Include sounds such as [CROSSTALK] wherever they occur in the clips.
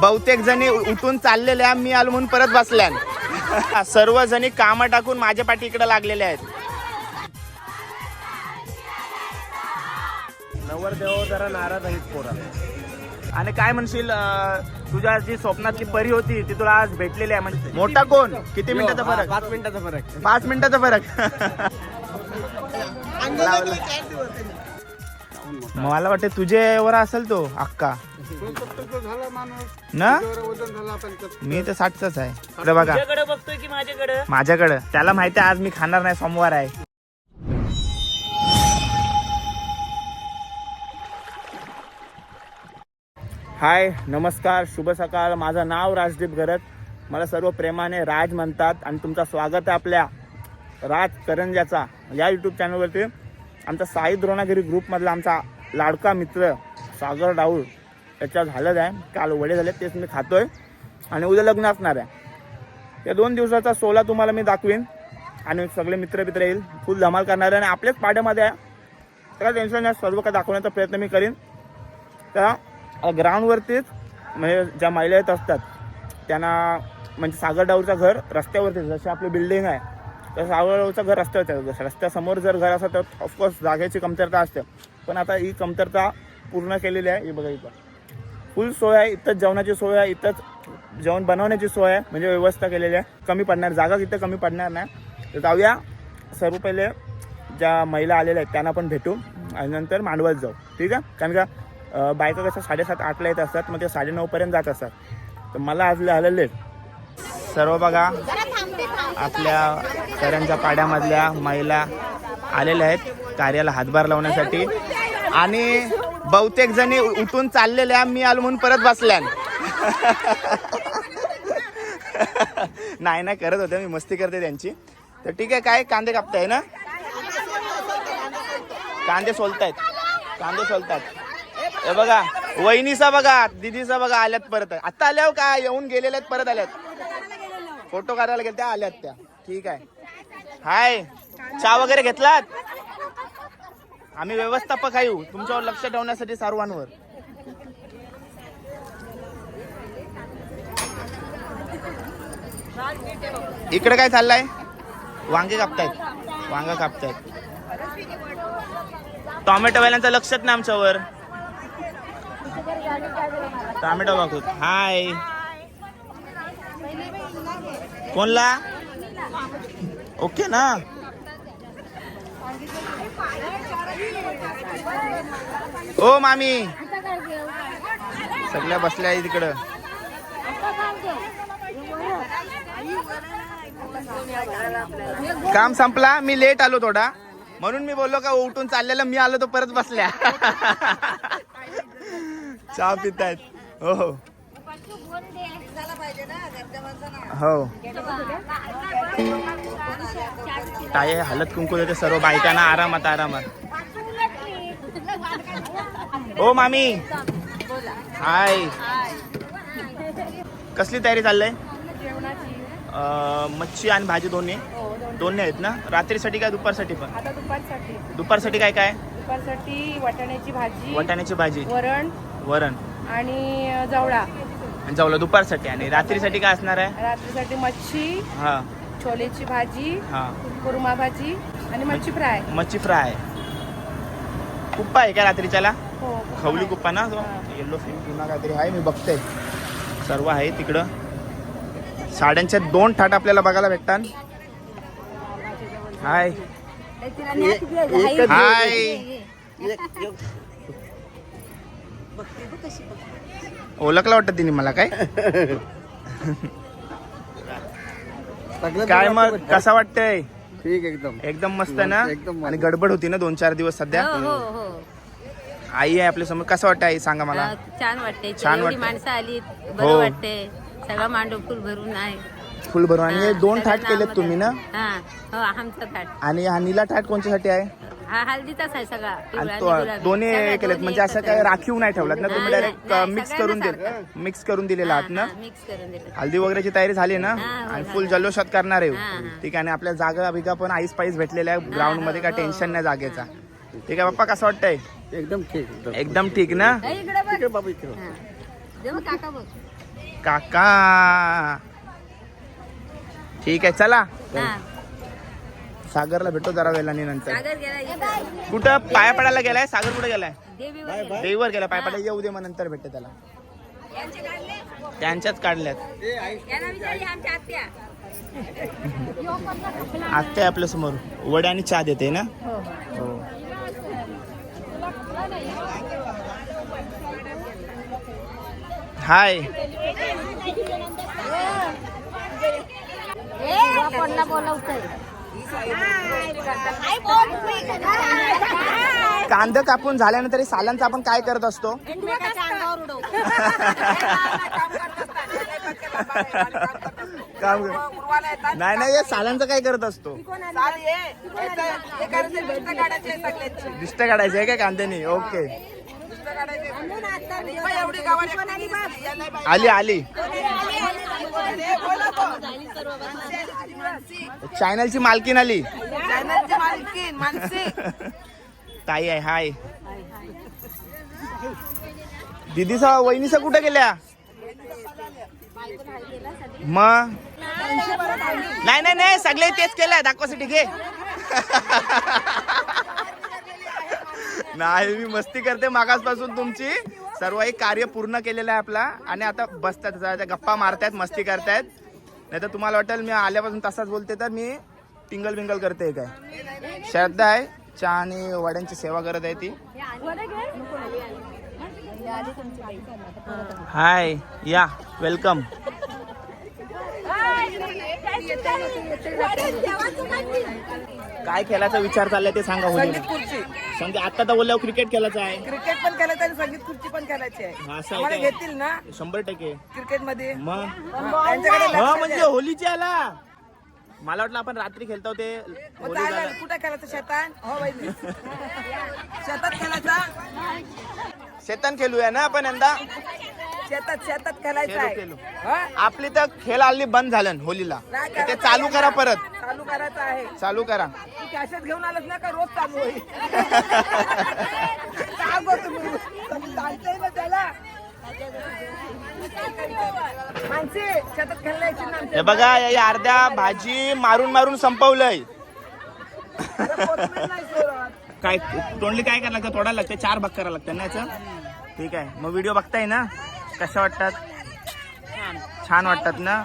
बहुतेक जणी उठून चाललेल्या मी आलो म्हणून परत बसल्या सर्व जणी कामं टाकून माझ्या पाठी इकडे लागलेल्या आहेत. नवरदेव जरा नाराज आहेत पोरा. आणि काय म्हणशील तुझ्या जी स्वप्नातली परी होती ती तुला आज भेटलेली आहे म्हणजे? मोठा कोण? किती मिनिटाचा फरक? पाच मिनिटाचा फरक. पाच मिनिटाचा फरक. मला वाटतं तुझ्यावर असेल तो अक्का. ना? मी तर साठचाच आहे. बघा. तुझ्याकडे बघतोय की माझ्याकडे? माझ्याकडं. त्याला माहिती आज मी खाणार नाही सोमवार आहे. हाय नमस्कार शुभ सकाळ. माझं नाव राजदीप गरत मला सर्व प्रेमाने राज म्हणतात आणि तुमचं स्वागत आहे आपल्या राज करंजाचा या यूट्यूब चॅनलवरती आमचा साई द्रोणागिरी ग्रुपमधला आमचा लाडका मित्र सागर डाऊळ त्याच्या झालं आहे. काल वडे झाले तेच मी खातोय. आणि उद्या लग्न असणार आहे. या दोन दिवसाचा सोला तुम्हाला मी दाखवीन. आणि सगळे मित्र मित्र येईल. फुल धमाल करणार आहे. आणि आपल्याच पाड्यामध्ये आहे. सगळं टेन्शन नाही. सर्व काही दाखवण्याचा प्रयत्न मी करीन. त्या ग्राउंडवरतीच म्हणजे ज्या महिला येत असतात त्यांना म्हणजे सागर डाऊचं घर रस्त्यावरतीच जशी आपली बिल्डिंग आहे. तर सागर घर रस्त्यावरती रस्त्यासमोर जर घर असं तर ऑफकोर्स जागेची कमतरता असते. पण आता ही कमतरता पूर्ण केलेली आहे. ही बघा इथं. फुल सोय आहे इथंच जेवणाची सोय आहे इथंच जेवण बनवण्याची सोय आहे. म्हणजे व्यवस्था केलेली आहे. कमी पडणार जागा इथं कमी पडणार नाही. तर जाऊया. सर्व पहिले ज्या महिला आलेल्या आहेत त्यांना पण भेटू. आणि नंतर मांडवत जाऊ. ठीक आहे? कारण का बायका कसं साडेसात आठला येत असतात मग ते साडेनऊपर्यंत जात असतात. तर मला आज आलेले सर्व बघा. आपल्या करंजा पाड्यामधल्या महिला आलेल्या आहेत कार्याला हातभार लावण्यासाठी. आणि बहुतेक जणी उठून चाललेल्या मी आलो म्हणून परत बसल्या [LAUGHS] नाही नाही करत होते मी. मस्ती करते त्यांची. तर ठीक आहे काय कांदे कापताय ना? कांदे सोलतायत. कांदे सोलतात हे बघा वहिनीचा बघा दिदीचा बघा आल्यात परत. आता आल्या हो का येऊन गेलेल्या आहेत परत आल्यात. फोटो काढायला गेल्या त्या आल्यात त्या. ठीक आहे. हाय. चहा वगैरे घेतलात? आम्ही व्यवस्थापक आहे हो. तुमच्यावर लक्ष ठेवण्यासाठी सर्वांवर. इकडे काय चाललंय? वांगे कापतायत. वांग कापतायत. टोमॅटो वाल्यांचं लक्षच नाही आमच्यावर. टॉमॅटो बाकूत हाय. कोणला? ओके ना. ओ मामी. सगळ्या बसल्या आहे तिकडं काम संपला? मी लेट आलो थोडा. म्हणून मी बोललो का उठून चाललेलं मी आलो तो परत बसल्या. [LAUGHS] चहा पितायत. हो हो. हो. काय हलत कुंकू देते सर्व बायकांना. आरामात आरामात. [LAUGHS] ओ मामी. हाय. कसली तयारी चाललंय? मच्छी आणि भाजी दोन्ही? दोन्ही आहेत ना? रात्रीसाठी काय दुपारसाठी पण? दुपारसाठी. काय काय? दुपारसाठी वाटाण्याची भाजी वाटाण्याची भाजी. वरण वरण. आणि जवळा. आणि जाऊला दुपारसाठी. आणि रात्रीसाठी काय असणार आहे? रात्रीसाठी मच्छी हा. छोलेची भाजी हा. कुर्मा भाजी आणि मच्छी फ्राय. मच्छी फ्राय. कुप्पा आहे का रात्रीच्याला? हो खवली कुप्पा ना? तो हा. येल्लो फिल्म पुन्हा काहीतरी आहे मी बघते. सर्व आहे तिकडं. साड्यांचे दोन थाट आपल्याला बघायला भेटतात. हाय. हाय. ओळखलं वाटतं तिने मला काय? काय मग? कसा वाटतंय? ठीक एकदम. एकदम मस्त ना? एकदम. आणि गडबड होती ना दोन चार दिवस सध्या? हो हो हो. आई आहे आपल्यासमोर. कसं वाटतं आई? सांगा मला. छान वाटते छान वाटते. माणसं आली. बरं वाटते सगळा मांडव फुल भरून आहे. फुल भरून. आणि दोन थाट केलेत तुम्ही ना. हा हो आमचा थाट. आणि हा नीला थाट कोणच्यासाठी आहे? हा हल्दीचाच आहे सगळा पिवळा आणि आणि तो गुलाबी. दोन्ही सगळा केलेत. म्हणजे असं काय. राखीव नाही ठेवलात ना तुम्ही नाही, डायरेक्ट नाही, मिक्स सगळ्यांना करून दिले सारखं. मिक्स करून दिलेला आहात ना? हा, मिक्स करून दिलं हल्दी वगैरेची तयारी झाली ना? हा, हो, आणि. फुल जल्लोषात करणार आहे. हा, हा. ठीक आहे आणि आपल्या जागा बिगा पण आईस पाईस भेटलेल्या आहे ग्राउंडमध्ये काय हो, टेन्शन नाही जागेचा. ठीक आहे पप्पा कसं वाटतंय? एकदम ठीक एकदम एकदम ठीक ना? ए, इकडं बघ. ठीक आहे बाबा इकडे. हा. दे बघ काका बघ. काका. ठीक आहे चला. हा. सागरला भेटो जरा वेळाने नंतर. सागर गेला इथं. कुठं? पाया पडायला गेलाय? सागर कुठे गेलाय? देवीवर गेला. देवीवर गेला पाय पडायला येऊ दे मग नंतर भेटते त्याला. यांचे काढले? त्यांच्याच काढल्यात. यांना विचारले आमच्या आत्या. आत्या आपल्यासमोर. वडे आणि चहा देते ना? हो. हाय. कांदा कापून झाल्यानंतर सालांचं आपण काय करत असतो? काम नाही नाही हे सालांचं काय करत असतो? दिष्ट काढायचं आहे काय कांद्याने ओके. आली आली चॅनलची मालकीन आली ताई आहे हाय. दिदीचा वहिनीचा कुठे गेल्या? मग? नाही नाही नाही सगळे तेच केलंय. दाखवासाठी घे. [LAUGHS] नाही मी मस्ती करते मागासपासून तुमची. सर्व एक कार्य पूर्ण केलेलं आहे आपला. आणि आता बसतात जरा त्या गप्पा मारतायत मस्ती करतायत. नाही तर तुम्हाला वाटेल मी आल्यापासून तसाच बोलते तर मी टिंगल बिंगल करते काय. श्रद्धा आहे. चहा आणि वड्यांची सेवा करत आहे ती. हाय या वेलकम काय खेळायचा विचार चाललाय ते सांगा होळीला खुर्ची. संगीत आता तर बोलल्यावर क्रिकेट खेळायचं आहे. क्रिकेट पण खेळायचं आणि संगीत खुर्ची पण खेळायची आहे. हा, असं आहे आम्हाला काय? घेतील ना? शंभर टक्के. क्रिकेटमध्ये मग त्यांच्याकडे हा म्हणजे द्या. होलीची आला. मला वाटलं आपण रात्री खेळतो ते मग होली चालेल. झालं. कुठं खेळायचं? शेतात हो वहिनी. शेतात खेळायचा? शेतन खेळूया ना आपण यंदा? शेतात शेतात खेळायचं खेळू, आहे. खेळू. हा? आपली तर खेळ आली बंद झालं होलीला. नाही तर ते करायचं चालू करा. परत. चालू करायचं आहे. चालू करा. तू कॅसेट घेऊन आलास ना का रोज चालू होईल? सांगो तुम्ही तुम्ही जाणताय ना त्याला? माणसे शेतात खेळायची ना हे बघा या अर्ध्या भाजी मारून मारून संपवलंय. कोथमीर नाही सोडत. काय तोंडली काय करायला लागतं? तोडायला लागतं. चार भाग करायला लागतं ना याचं? ठीक आहे. मग व्हिडिओ बघताय ना? कशा वाटतात? छान वाटतात ना?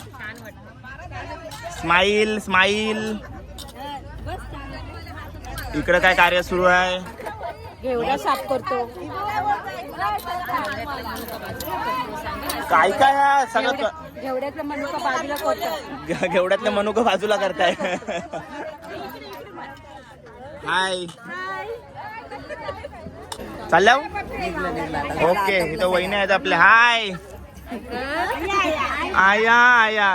स्माईल स्माईल इकडं काय कार्य सुरू आहे? घेवडा साफ करतो. काय काय? सगळं क- घेवड्यातला मनुका बाजूला करतो. गे- घेवड्यातले मनुक बाजूला करताय. हाय चालल्या ओके इथं वहिनी आहेत आपले हाय आया आया.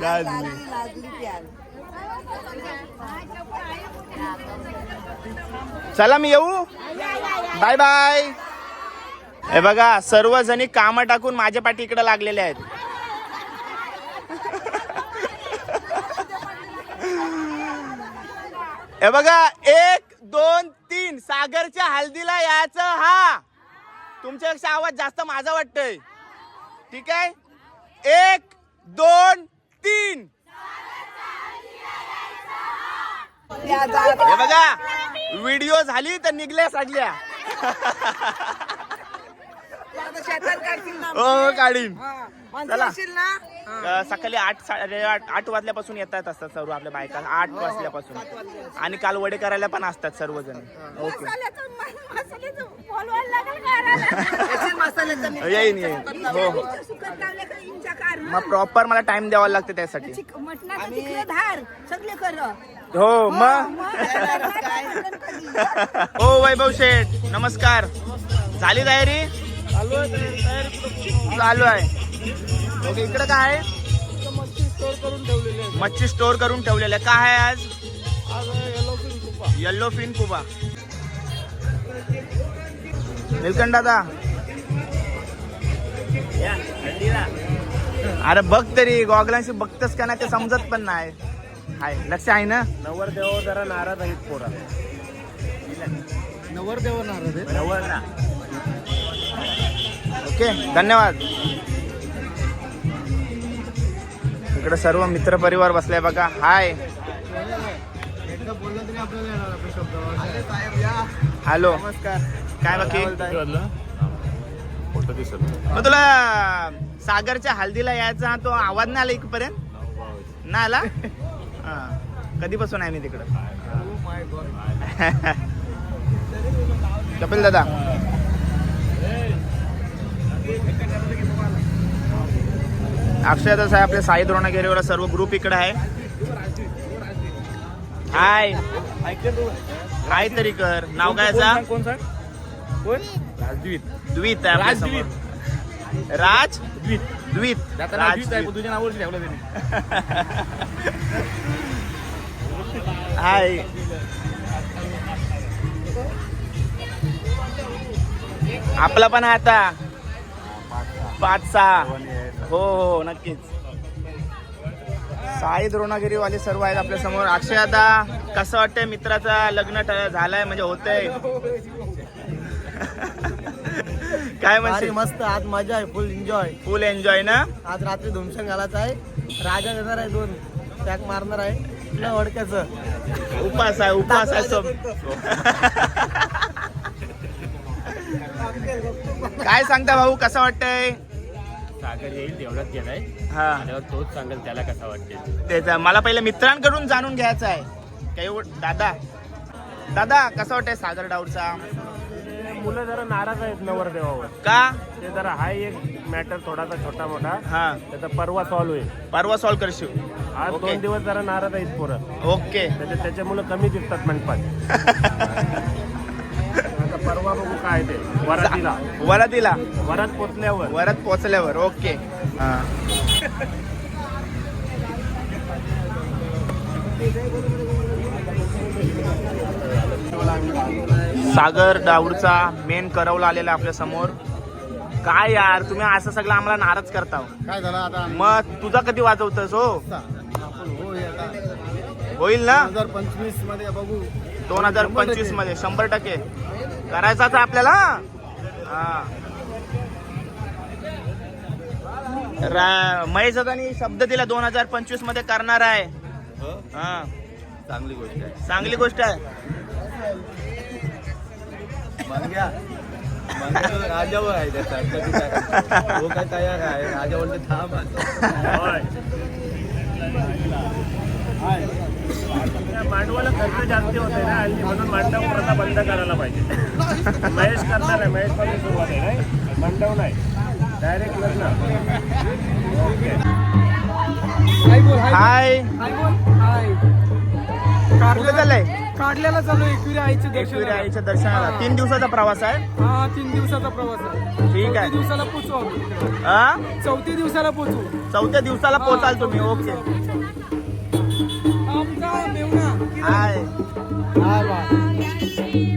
लाजली. [LAUGHS] चला मी येऊ? बाय बाय हे बघा सर्वजणी कामं टाकून माझ्या पाठी इकडे लागलेले आहेत. [LAUGHS] हे बघा एक दोन तीन. सागरच्या हल्दीला यायचं हा. तुमच्यापेक्षा आवाज जास्त माझा वाटतोय. ठीक आहे? एक दोन तीन. हे बघा व्हिडिओ झाली तर निघल्या ना हो काढीन. हा. माणसं चला. सकाळी आठ साडे आठ आठ वाजल्यापासून येतात असतात सर्व आपल्या बायका. आठ वाजल्यापासून. आणि काल वडे करायला पण असतात सर्वजण. ओके. येईन येईन हो हो मग प्रॉपर मला टाइम द्यावा लागते त्यासाठी. हो मग? हो वैभव शेठ नमस्कार. झाली तयारी? चालू आहे ओके इकडे काय आहे? मच्छी स्टोर करून ठेवलेलं आहे. काय आहे आज? येल्लो फिन कुबा निलकंठ दादा. अरे बघ तरी गॉगलांशी बघतस का नाही ते समजत पण नाही. हाय लक्ष आहे ना? नवरदेव जरा नाराज आहेत पोरा. नवरदेव नारद आहे रवळ ना. ओके धन्यवाद. इकडे सर्व मित्र परिवार बसलाय बघा. हाय. एकदा बोललं तरी आपल्याला येणार आपल्या शब्दावर. साहेब या. हॅलो. नमस्कार. काय बाकी? दिसत मग तुला सागरच्या हल्दीला यायचा तो आवाज नाही आला इथपर्यंत? नाही आला? हा. कधीपासून आहे मी तिकडं? कपिल दादा. अक्षय दादा साहेब आपले साई द्रोणागिरीवाला सर्व ग्रुप इकडे आहे. हाय काय तरी कर नाव काय? कोण सर कोण? राजदीप द्वित आहे. राज? द्वित आहे पण द्वित. तुझ्या ठेवलं त्याने. हाय. आपला पण आहे आता. पाच सहा. हो हो नक्कीच. साई द्रोणागिरीवाले सर्व आहेत आपल्यासमोर. अक्षय आता कसं वाटतंय मित्राचा लग्न ठ- झालंय म्हणजे होतंय? काय भारी म्हणते मस्त आज मजा आहे फुल एन्जॉय फुल एन्जॉय ना? आज रात्री धुमशन घालायचा आहे. राजा देणार आहे दोन. टॅक मारणार आहे. न ओळखायचं उपास आहे उपास आहे सब काय सांगता भाऊ कसं वाटतंय? सागर येईल तेवढाच गेलाय हा. आल्यावर तोच सांगेल त्याला कसा वाटते तेच मला पहिले मित्रांकडून जाणून घ्यायचं आहे. काही व- दादा. दादा कसं वाटतंय सागर डाऊटचा? मुलं जरा नाराज आहेत नवरदेवावर. का? ते जरा हा एक मॅटर थोडासा छोटा मोठा. हा. त्याचा परवा सॉल्व्ह होईल. परवा सॉल्व करशील. आज ओके. दोन दिवस जरा नाराज आहेत पोरं. ओके त्याच्या त्याच्या मुलं कमी दिसतात मंडपात आता परवा बघू काय ते. वरातीला. वरातीला. वरात पोचल्यावर. वरात पोचल्यावर. ओके हा. सागर डाऊडचा मेन करवला आलेला आपल्यासमोर. काय यार तुम्ही असं सगळं आम्हाला नाराज करता काय झालं आता? मग तुझा कधी वाजवतस हो? हो हे होईल ना? दोन हजार पंचवीसमध्ये बघू. दोन हजार. पंचवीसमध्ये शंभर टक्के. करायचाच आपल्याला? हा. रा- महेश दादानी शब्द दिला दोन हजार पंचवीसमध्ये करणार आहे. हा. चांगली गोष्ट आहे. चांगली गोष्ट आहे. मंग्या. मंग्या राजावर आहे त्याचा कधी काय हो काय तयार आहे? राजा बोलते थांब होय. त्या मांडवाला खर्च जास्त होते ना हल्ली म्हणून मांडव प्रथा बंद करायला पाहिजे. महेश करणार आहे महेशपासून सुरुवात आहे नाही? मंडव नाही. डायरेक्ट लग्न ओके हाय. कुठे चाललंय? काढल्याला चालू एकविरा आईचे दर्शन एकविरा आईच्या दर्शनाला. तीन दिवसाचा प्रवास आहे? हा तीन दिवसाचा प्रवास आहे. ठीक आहे. दिवसाला पोचू आम्ही हा चौथ्या दिवसाला पोचू चौथ्या दिवसाला पोचाल तुम्ही ओके. आमचा मेवणा. हाय. यांची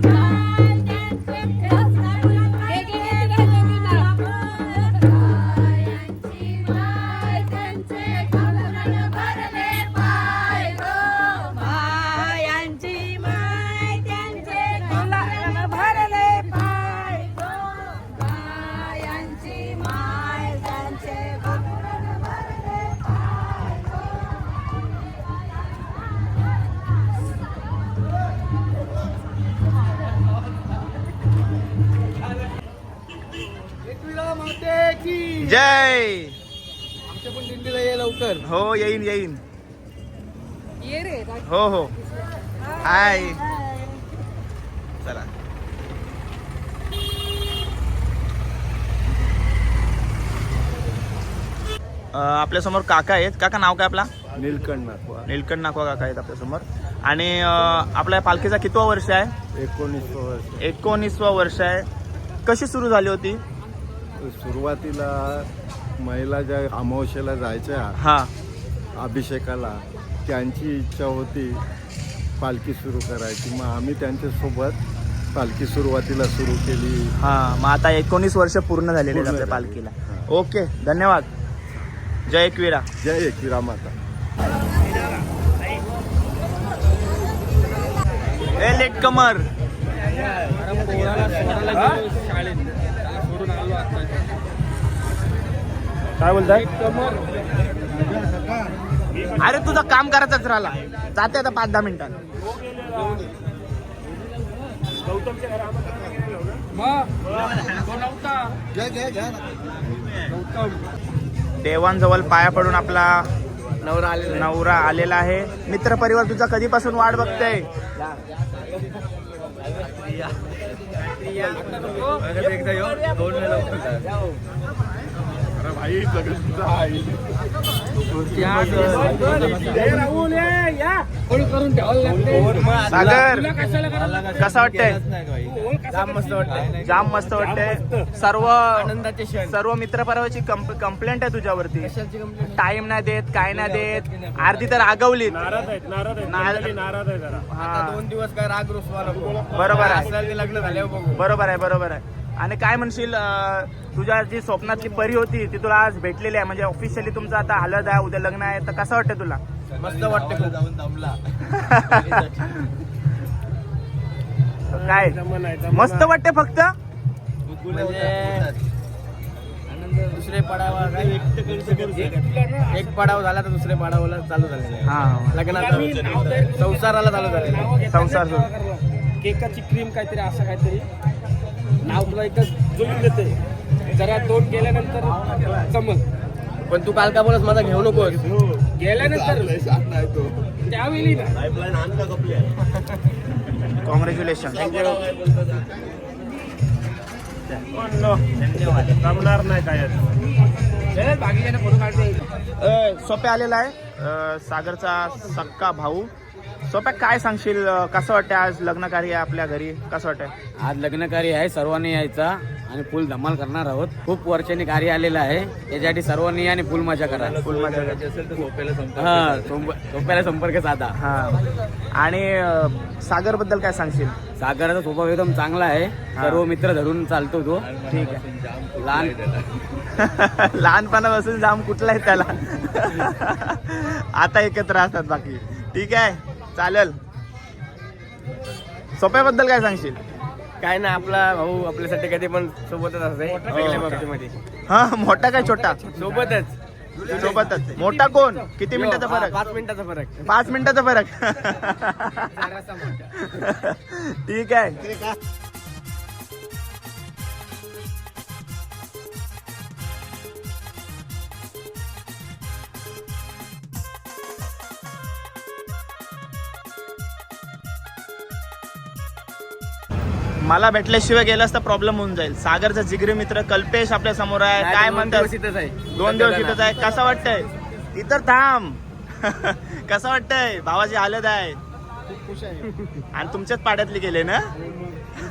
आपल्यासमोर काका आहेत. काका नाव काय आपला? नीलकंठ निलकंठ नाकवा काका आहेत आपल्यासमोर आणि आपल्या पालखीचा कितवा वर्ष आहे? एकोणीस वर्ष. एकोणीसवा वर्ष आहे. कशी सुरू झाली होती? सुरुवातीला महिला ज्या अमावस्येला जायच्या हा. अभिषेकाला त्यांची इच्छा होती पालखी सुरू करायची. मग आम्ही त्यांच्यासोबत पालखी सुरुवातीला सुरू केली. हा मग आता एकोणीस वर्ष पूर्ण झालेले आपल्या. पालखीला. ओके धन्यवाद. जय एकविरा. जय एकविरा माता. ए लेट कमर. काय बोलताय? अरे तुझं काम करायचंच राहिला. जाते आता पाच दहा मिनिटात. गौतमच्या घरा देवांजवळ पाया पडून आपला नवरा आलेला नवरा आलेला आहे. मित्र परिवार तुझा कधीपासून वाट बघतोय? एकदा येऊ दोन वेळा लवकर सागर. कसा वाटतंय? जाम मस्त वाटतंय. जाम मस्त वाटतंय. सर्व आनंदाचे क्षण. सर्व मित्र परिवाराची कंप्लेंट आहे तुझ्यावरती. टाइम नाही देत काय नाही देत. अर्धी तर आगवलीत नाराज आहेत नाराज आहेत. नाराज- मंडळी नाराज आहे जरा. हा आता दोन दिवस काय राग बरोबर आहे. बरोबर आहे बरोबर आहे. आणि काय म्हणशील तुझ्या जी स्वप्नातली परी होती ती तुला आज भेटलेली आहे. म्हणजे ऑफिशियली तुमचं आता हलद आहे उद्या लग्न आहे तर कसं वाटतं तुला? मस्त वाटतं जाऊन दमला. काय? मस्त वाटते फक्त? म्हणजे दुसरे पडावा एक पडाव झाला तर दुसरे पडावाला चालू. हा. लग्नाचा संसाराला चालू झालेला आहे. संसार जो- केकाची क्रीम काहीतरी असं काहीतरी. नाव तुला एकदा जुळून देते. जरा दोन गेल्यानंतर जमल पण तू काल का बोलस माझा घेऊ नकोस? गेल्यानंतर? त्यावेळी कॉंग्रॅच्युलेशन. जमणार नाही काय सोप्या आलेला आहे. सागरचा सक्का भाऊ. सोप्या काय सांगशील? कसं वाटतं आज लग्न कार्य आहे आपल्या घरी? कसं वाटतंय? आज लग्न कार्य आहे सर्वांनी यायचा आणि फुल धमाल करणार आहोत. खूप वर्षांनी कार्य आलेलं आहे. त्याच्यासाठी सर्वांनी या आणि फुल मजा करा. फुल मजा कर. हा सोप- सोप्याला संपर्क साधा. हा. आणि सागरबद्दल काय सांगशील? सागराचा स्वभाव एकदम चांगला आहे. सर्व मित्र धरून चालतो तो. ठीक आहे लहान [LAUGHS] लहानपणापासून जाम कुठला आहे त्याला? [LAUGHS] आता एकत्र असतात बाकी. ठीक आहे? चालेल. सोप्याबद्दल काय सांगशील? काय ना आपला भाऊ आपल्यासाठी कधी पण सोबतच असते. हा मोठा काय छोटा? सोबतच. सोबतच. मोठा कोण? किती मिनिटाचा फरक? पाच मिनिटाचा फरक. पाच मिनिटाचा फरक. ठीक आहे. मला भेटल्याशिवाय गेलास तर प्रॉब्लेम होऊन जाईल. सागरचा जिगरी मित्र कल्पेश आपल्यासमोर आहे. काय म्हणतात? दोन दिवस इथंच आहे. कसं वाटतंय? इतर थांब. [LAUGHS] कसं वाटतंय? भावाची हालत आहे. आणि तुमच्याच पाड्यातली गेले ना?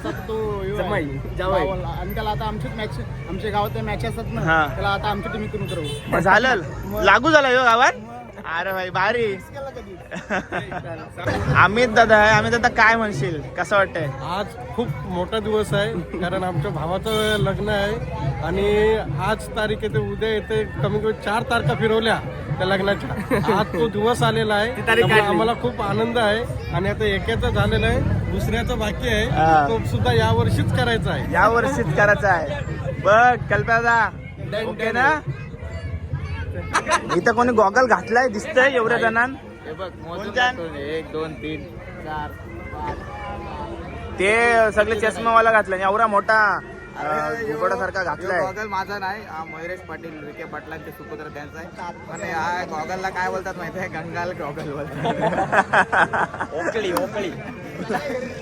जमाई जावाई. आणि त्याला आता आमचीच मॅच आमच्या गावात मॅच असतात ना. हा. त्याला आता आमच्या टीमीतून उतरवू मग झालं. लागू झालं हो गावात अरे भाई भारी. अमित दादा आहे अमित दादा काय म्हणशील? कसं वाटतंय? आज खूप मोठा दिवस आहे कारण आमच्या भावाचं लग्न आहे आणि आज तारीख येते उद्या येते कमी कमी चार तारखा फिरवल्या त्या लग्नाच्या. आज तो दिवस आलेला आहे त्यामुळे. आम्हाला खूप आनंद आहे आणि आता एकाचं झालेलं आहे दुसऱ्याचं बाकी. आहे. तो सुद्धा या वर्षीच करायचा आहे. या वर्षीच करायचं आहे. बघ कल्पना ओके ना? इथं कोणी गॉगल घातलाय दिसतंय एवढ्या जणांन? कोणत्या? एक दोन तीन चार ते सगळे चष्मावाला घातलाय एवढा मोठा. सारखा घातलाय. गॉगल माझा नाही. हा मयुरेश पाटील विखे पाटलांचे सुपुत्र त्यांचा आहे. आणि हा गॉगलला काय बोलतात माहिती आहे? गंगाल गॉगल बोलतात. [LAUGHS] ओकळी ओकळी.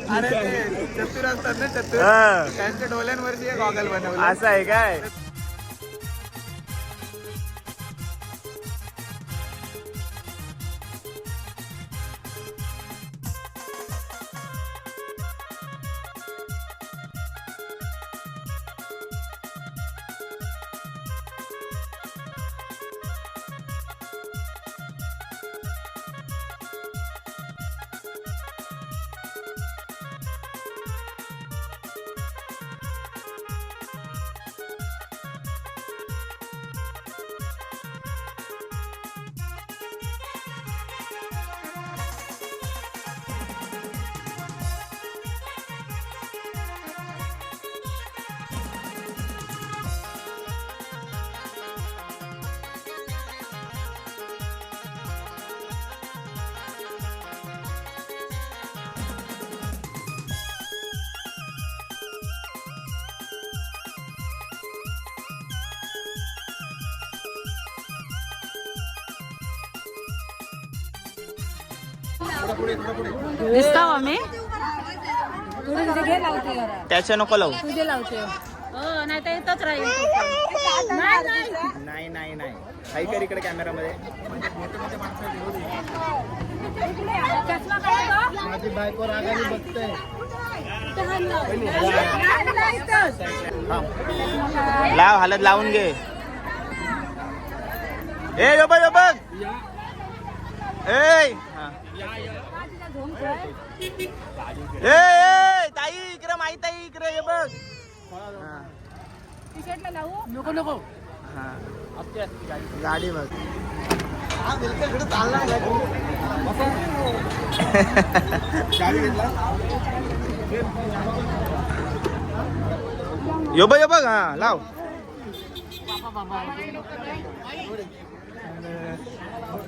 अरे ते चतुर असतात ना चतुर. हा. त्यांच्या डोल्यांवरती गॉगल बनवलं. असं आहे काय? दिसता आम्ही. त्याच्या नको लावू. तुझे लावते हो नाही तर येतच राहील. नाही नाही नाही. नाही नाही काही कर इकडे कॅमेरामध्ये. चष्मा काढा माझी बायको रागाने बघते. लाव हालत लावून घे. ए यो बघ यो बघ. ए! हा. ए ताई इकडे माहीत आहे इकडे ये बघ हा. नको नको हा. गाडी बघ यो बघ यो बघ हा लाव.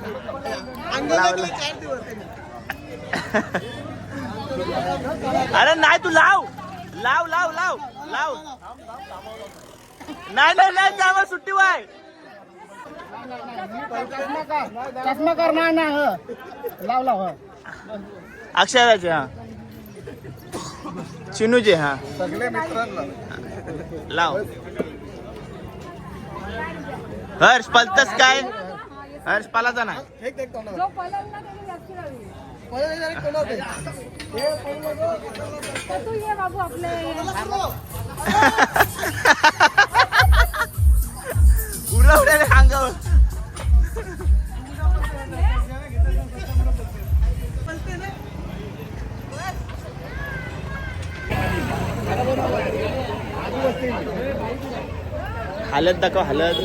[LAUGHS] अरे नाही तू लाव. लाव लाव लाव लाव. नाही नाही नाही त्यावर सुट्टी वाय. चष्मा कर ना ना ह. लाव लाव ह. अक्षराचे हा. चिनूचे हा. सगळे मित्रांना. लाव. हर्ष पलतस काय? हर्ष पालाचा ना जो पळेल ना त्याने जास्ती लावी तर तू ये बाबू आपले. उडला उडाले अंगावर. हालत दाखव हालत.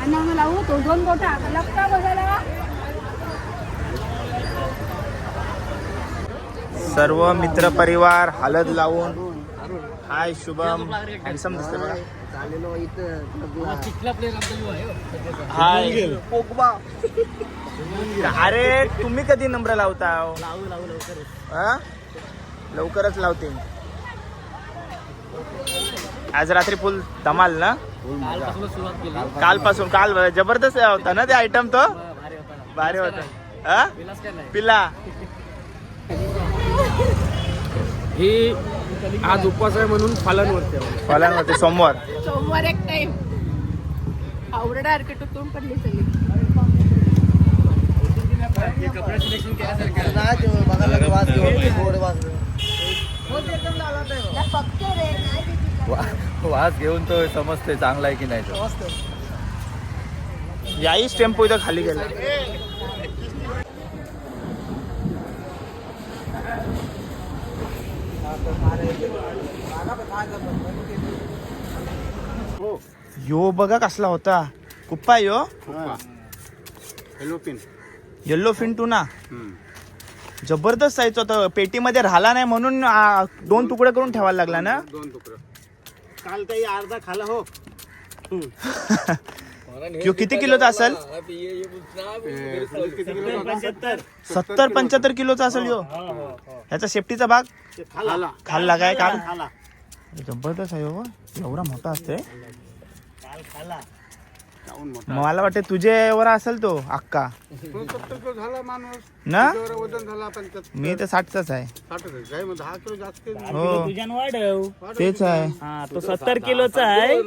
आणि आम्ही लावू तो दोन बोटा लपता बघायला. सर्व मित्र परिवार हलद लावून. हाय शुभम. हॅन्सम दिसते बघा. हाय. अरे तुम्ही कधी नंबर लावता हा? लवकरच लावते. आज रात्री फुल धमाल ना? कालपासून काल जबरदस्त होता ना ते आयटम तो? भारी होता. हा? पिला ही आज उपवास आहे म्हणून फलनवरती आहे. फलांवरती सोमवार. सोमवार एक टाइम आवडा अर्केट तोंड पडली सगळी वास घेऊन तो समजते चांगला आहे की नाही तो. याहीच टेम्पो इथं खाली गेला. यो बघा कसला होता. कुप्पा यो. येल्लो फिंटू ना. जबरदस्त साईज होता. पेटीमध्ये राहिला नाही म्हणून आ, दोन तुकडे करून ठेवायला लागला ना? दोन तुकडं. काल काही अर्धा खाला हो. यो किती किलोचा असेल? सत्तर. पंच्याहत्तर किलोचा असेल यो. ह्याचा सेफ्टीचा भाग? खाला. खाल्ला काय काल खाला. जबरदस्त आहे हो. एवढा मोठा असते जाऊन मोठा मला वाटते तुझ्यावर असेल तो अक्का. तो सत्तर किलो झाला माणूस. ना? त्याच्यावर वजन झाला पंच्याहत्तर मी तर साठचाच आहे. दहा किलो जास्त. हो. वाढव. तेच आहे. हा तो सत्तर किलोचा आहे.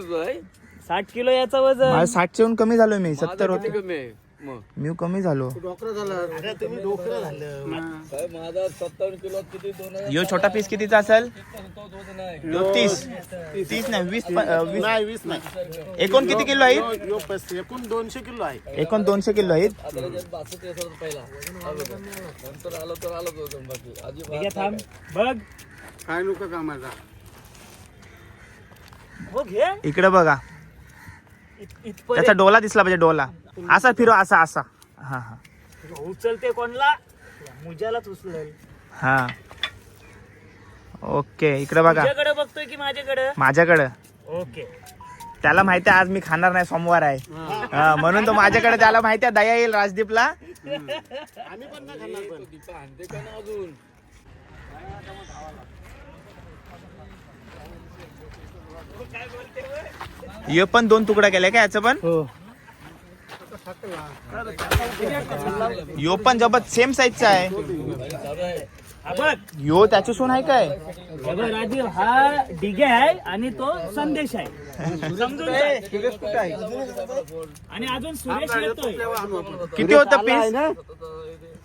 साठ किलो याचा वजन. माझं साठशे हून कमी झालो मी सत्तर होते. मी कमी झालो. तू डोकरं झाला. अरे तुम्ही डोकरं झालं. यो छोटा पीस कितीचा असेल? तीस. तीस नाही वीस नाही वीस नाही. एकूण किती किलो आहेत? यो- यो पस- एकूण दोनशे किलो आहे. एकूण दोनशे किलो आहेत? थांब. बघ. काय नको कामाचा हो. घे इकडे बघा. त्याचा डोला दिसला पाहिजे डोला. असा फिरो असा असा. हा हा. उचलते कोणला? मुजालाच उचलेल हा. ओके इकडे बघा. तुझ्याकडे बघतोय की माझ्याकडे? माझ्याकडे. ओके. त्याला माहिती आहे आज मी खाणार नाही सोमवार आहे. हा, म्हणून तो माझ्याकडे त्याला माहिती आहे दया येईल राजदीपला. आम्ही पण नाही खाणार पण. हे पण दोन तुकडा केलाय का याचं पण? हो. यो पण जबत सेम साईजचा आहे. हा बघ यो त्याची सून आहे काय? हे राजीव हा डिगे आहे आणि तो संदेश आहे. समजून. आणि अजून सुरेश येतोय. किती होतं पीस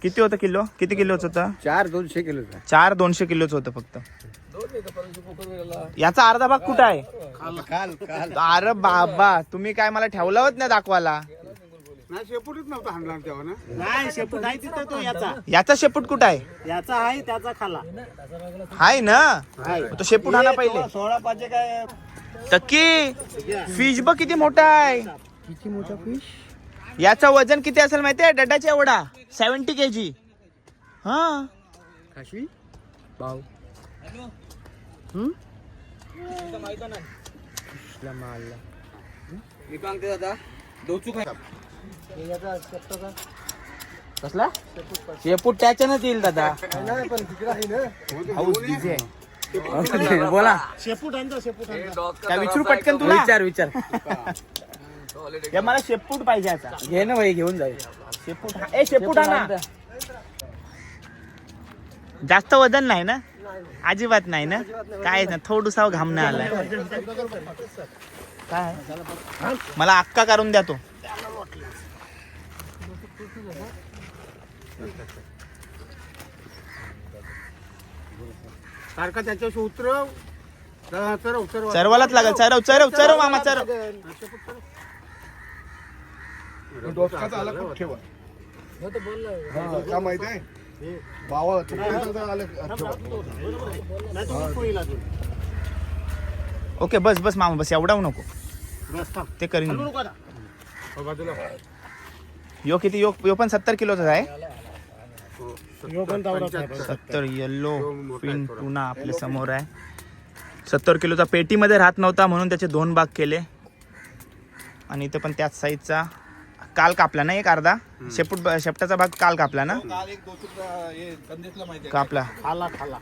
किती होतं किलो? किती किलोच होतं? चार दोनशे किलोचा चार दोनशे किलोच होतं फक्त. याचा अर्धा भाग कुठं आहे? अरे बाबा तुम्ही काय मला ठेवला होत नाही दाखवायला? नाही शेपूट आहे तिथं तो याचा. याचा शेपूट कुठं आहे? याचा आहे त्याचा खाला. हाय ना? तो शेपूट आणा पहिले. सोळा पाचशे काय? तक्की फिश बघ किती मोठा आहे. किती मोठा फिश? याचं वजन किती असेल माहितीये? डडाच्या एवढा. सेव्हन्टी के जी हा? मी काय म्हणते दादा. कसला? शेपूट त्याच्यानंच येईल दादा. हाऊस बिझी आहे बोला. शेपूट आणतो शेपूट आणतो. काय विचारू पटकन तुला? विचार विचार. या मला शेपूट पाहिजे याचा घे ना भाई घेऊन जाईल शेपूट हा- ए शेपूट आणा. जास्त वजन नाही ना? अजिबात नाही ना? काय ना थोडूसा घाम नाही आलाय काय? मला अक्का करून द्या तो. सारखा त्याच्याशी उतरव. चरव चरव चरवालाच लागेल. चरव चरव चरव मामा चरव. का माहीत आहे? बावा ओके बस बस मामा बस. एवढा नको. ते करीन. मी. यो किती? यो यो पण सत्तर किलोचा आहे. सत्तर. येल्लो फिन टुना आपल्यासमोर आहे. सत्तर किलोचा पेटीमध्ये राहत नव्हता म्हणून त्याचे दोन भाग केले. आणि इथे पण त्याच साईजचा काल कापला ना एक अर्धा? शेपूट शेपटाचा भाग काल कापला ना? काल एक डोचूक कंदेशला माहिती कापला. खाला खाला.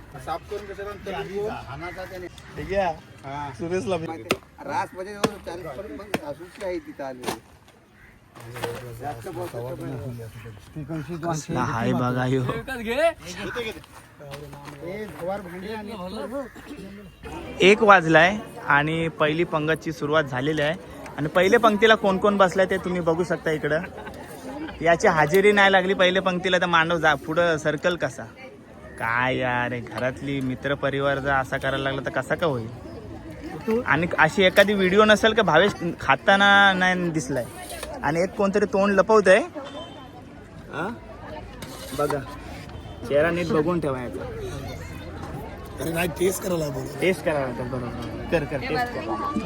सुरेशला रास म्हणजे कसला हाय बघा यो. एक वाजलाय आणि पहिली पंगतची सुरुवात झालेली आहे. आणि पहिले पंक्तीला कोण कोण बसलाय ते तुम्ही बघू शकता इकडं. याची हजेरी नाही लागली पहिले पंक्तीला तर मांडव जा. पुढं सर्कल कसा? काय यार घरातली मित्र परिवार जर असा करायला लागला तर कसा का होईल? आणि अशी एखादी व्हिडिओ नसेल का भावेश खाताना नाही दिसलाय? आणि एक कोणतरी तोंड लपवत आहे बघा. चेहरा नीट बघून ठेवायचा टेस्ट करायला टेस्ट करायला बरोबर. कर कर टेस्ट कर.